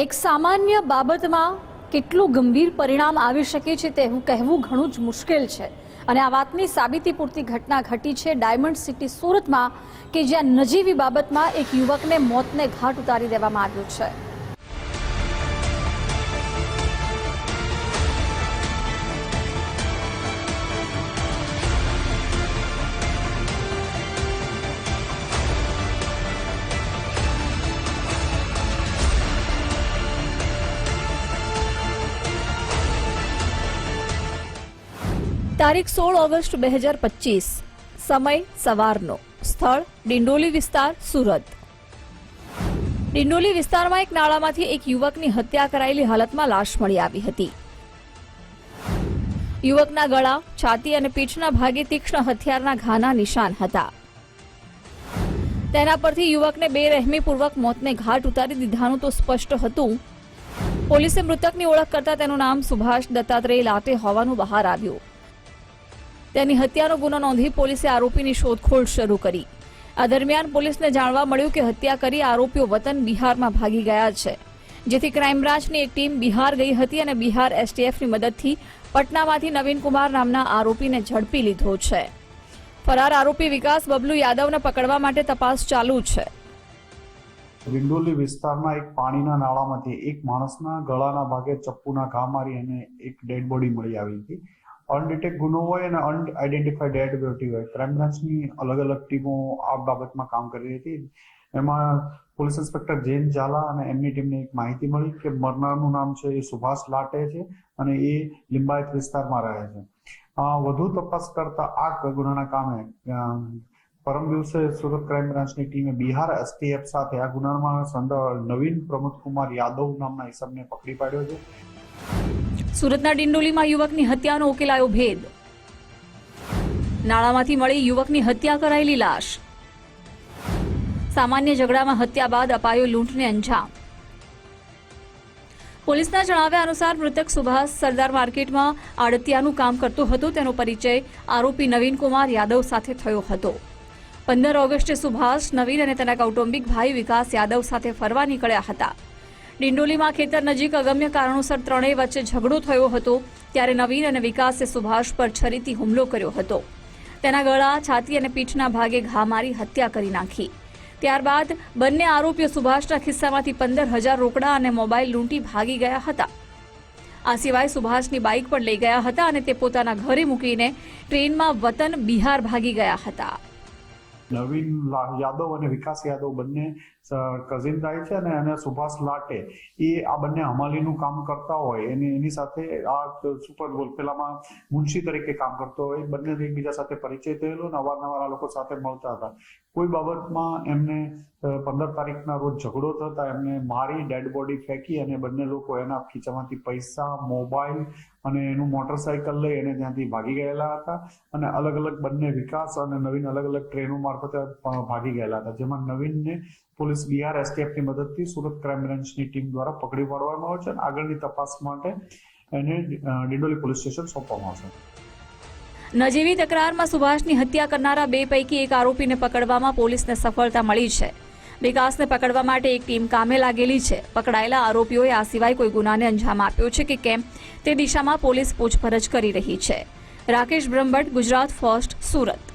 એક સામાન્ય બાબતમાં કેટલું ગંભીર પરિણામ આવી શકે છે તેવું કહેવું ઘણું જ મુશ્કેલ છે. અને આ વાતની સાબિતી પૂરતી ઘટના ઘટી છે ડાયમંડ સિટી સુરતમાં કે જ્યાં નજીવી બાબતમાં એક યુવકને મોતને ઘાટ ઉતારી દેવામાં આવ્યો છે. તારીખ સોળ ઓગસ્ટ બે હજાર પચીસ. સમય સવારનો. સ્થળ ડિંડોલી વિસ્તાર, સુરત. ડિંડોલી વિસ્તારમાં એક નાળામાંથી એક યુવકની હત્યા કરાયેલી હાલતમાં લાશ મળી આવી હતી. યુવકના ગળા, છાતી અને પીઠના ભાગે તીક્ષ્ણ હથિયારના ઘાના નિશાન હતા. તેના પરથી યુવકને બેરહેમીપૂર્વક મોતને ઘાટ ઉતારી દીધાનું તો સ્પષ્ટ હતું. પોલીસે મૃતકની ઓળખ કરતા તેનું નામ સુભાષ દત્તાત્રેય લાટે હોવાનું બહાર આવ્યું. તેની હત્યાનો ગુનો નોંધી પોલીસે આરોપીની શોધખોળ શરૂ કરી. આ દરમિયાન પોલીસને જાણવા મળ્યું કે હત્યા કરી આરોપીઓ વતન બિહારમાં ભાગી ગયા છે. જેથી ક્રાઇમ એક ટીમ બિહાર ગઈ હતી અને બિહાર એસટીએફની મદદથી પટનામાંથી નવીનકુમાર નામના આરોપીને ઝડપી લીધો છે. ફરાર આરોપી વિકાસ બબલુ યાદવને પકડવા માટે તપાસ ચાલુ છે. વિંડોલી વિસ્તારના એક પાણીના નાળામાંથી એક માણસના ગળાના ભાગે ચપ્પુના ઘા મારી અને એક ડેડ બોડી મળી આવી હતી. અનડિટેક ગુનો હોય અને અનઆઇડેન્ટિફાઈડ ડેડ બ્યુટી હોય. ક્રાઇમ બ્રાન્ચની અલગ અલગ ટીમો આ બાબતમાં કામ કરી હતી. એમાં પોલીસ ઇન્સ્પેક્ટર જૈન ઝાલા અને એમની ટીમને એક માહિતી મળી કે મરનારનું નામ છે એ સુભાષ લાટે છે અને એ લિંબાયત વિસ્તારમાં રહે છે. વધુ તપાસ કરતા આ ગુનાના કામે પરમ દિવસે સુરત ક્રાઇમ બ્રાન્ચની ટીમે બિહાર એસટીએફ સાથે આ ગુનામાં સંદર્ભ નવીન પ્રમોદ કુમાર યાદવ નામના હિસાબને પકડી પાડ્યો છે. સુરતના ડિંડોલીમાં યુવકની હત્યાનો ઉકેલાયો ભેદ. નાળામાંથી મળી યુવકની હત્યા કરાયેલી લાશ. સામાન્ય ઝઘડામાં હત્યા બાદ અપાયો લૂંટને અંજામ. પોલીસના જણાવ્યા અનુસાર મૃતક સુભાષ સરદાર માર્કેટમાં આડતિયાનું કામ કરતો હતો. તેનો પરિચય આરોપી નવીન કુમાર યાદવ સાથે થયો હતો. પંદર ઓગસ્ટે સુભાષ, નવીન અને તેના કૌટુંબિક ભાઈ વિકાસ યાદવ સાથે ફરવા નીકળ્યા હતા. ડિંડોલીમાં ખેતર નજીક અગમ્ય કારણોસર ત્રણેય વચ્ચે ઝઘડો થયો હતો, ત્યારે નવીન અને વિકાસે સુભાષ પર છરીથી હુમલો કર્યો હતો. તેના ગળા, છાતી અને પીઠના ભાગે ઘા મારી હત્યા કરી નાખી. ત્યારબાદ બંને આરોપીઓ સુભાષના ખિસ્સામાંથી પંદર હજાર રોકડા અને મોબાઈલ લૂંટી ભાગી ગયા હતા. આ સિવાય સુભાષની બાઇક પણ લઈ ગયા હતા અને તે પોતાના ઘરે મૂકીને ટ્રેનમાં વતન બિહાર ભાગી ગયા હતા. નવીન યાદવ અને વિકાસ યાદવ બંને કઝિન થાય છે અને સુભાષ લાટે. એ આ બંને હમાલીનું કામ કરતા હોય. એની એની સાથે આ સુપર બોલ પેલામાં મુનશી તરીકે કામ કરતો હોય. બંને એકબીજા સાથે પરિચય થયેલો અને અવારનવાર આ લોકો સાથે મળતા હતા. કોઈ બાબતમાં એમને પંદર તારીખના રોજ ઝઘડો થતા એમને મારી ડેડ બોડી ફેંકી અને બંને લોકો એના ખીચામાંથી પૈસા, મોબાઈલ અને એનું મોટરસાયકલ લઈ એને ત્યાંથી ભાગી ગયેલા હતા. અને અલગ અલગ બંને વિકાસ અને નવીન અલગ અલગ ટ્રેનો મારફતે ભાગી ગયેલા હતા. જેમાં નવીનને પોલીસ બિહાર એસટીએફની મદદથી સુરત ક્રાઇમ બ્રાન્ચની ટીમ દ્વારા પકડી પાડવામાં આવે છે આગળની તપાસ માટે એને ડિંડોલી પોલીસ સ્ટેશન સોંપવામાં આવશે. નજીવી તકરારમાં સુભાષની હત્યા કરનારા બે પૈકી એક આરોપીને પકડવામાં પોલીસને સફળતા મળી છે. વિકાસને પકડવા માટે એક ટીમ કામે લાગેલી છે. પકડાયેલા આરોપીઓએ આ સિવાય કોઈ ગુનાને અંજામ આપ્યો છે કે કેમ તે દિશામાં પોલીસ પૂછપરછ કરી રહી છે. રાકેશ બ્રહ્મભટ્ટ, ગુજરાત ફર્સ્ટ, સુરત.